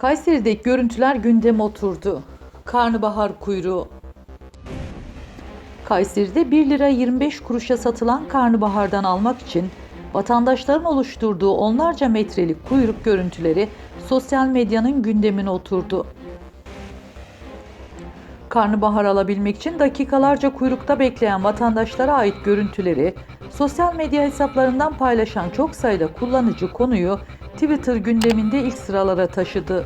Kayseri'deki görüntüler gündeme oturdu. Karnabahar kuyruğu. Kayseri'de 1 lira 25 kuruşa satılan karnabahardan almak için vatandaşların oluşturduğu onlarca metrelik kuyruk görüntüleri sosyal medyanın gündemine oturdu. Karnabahar alabilmek için dakikalarca kuyrukta bekleyen vatandaşlara ait görüntüleri sosyal medya hesaplarından paylaşan çok sayıda kullanıcı konuyu Twitter gündeminde ilk sıralara taşıdı.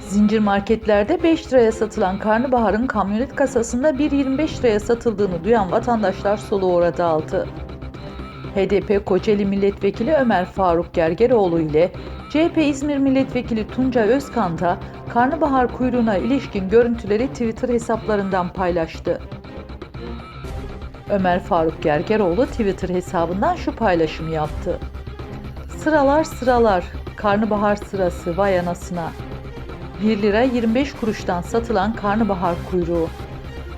Zincir marketlerde 5 liraya satılan karnabaharın kamyonet kasasında 1.25 liraya satıldığını duyan vatandaşlar soluğu orada aldı. HDP Kocaeli Milletvekili Ömer Faruk Gergeroğlu ile CHP İzmir Milletvekili Tuncay Özkan da karnabahar kuyruğuna ilişkin görüntüleri Twitter hesaplarından paylaştı. Ömer Faruk Gergeroğlu Twitter hesabından şu paylaşımı yaptı. Sıralar sıralar, karnabahar sırası vay anasına. 1 lira 25 kuruştan satılan karnabahar kuyruğu.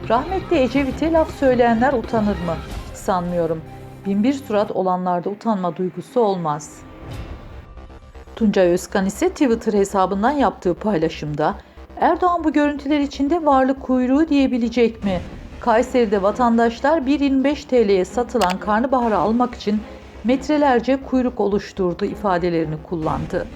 Rahmetli Ecevit'e laf söyleyenler utanır mı? Sanmıyorum. Binbir surat olanlarda utanma duygusu olmaz. Tuncay Özkan ise Twitter hesabından yaptığı paylaşımda Erdoğan bu görüntüler içinde varlık kuyruğu diyebilecek mi? Kayseri'de vatandaşlar 1.25 TL'ye satılan karnabaharı almak için metrelerce kuyruk oluşturdu ifadelerini kullandı.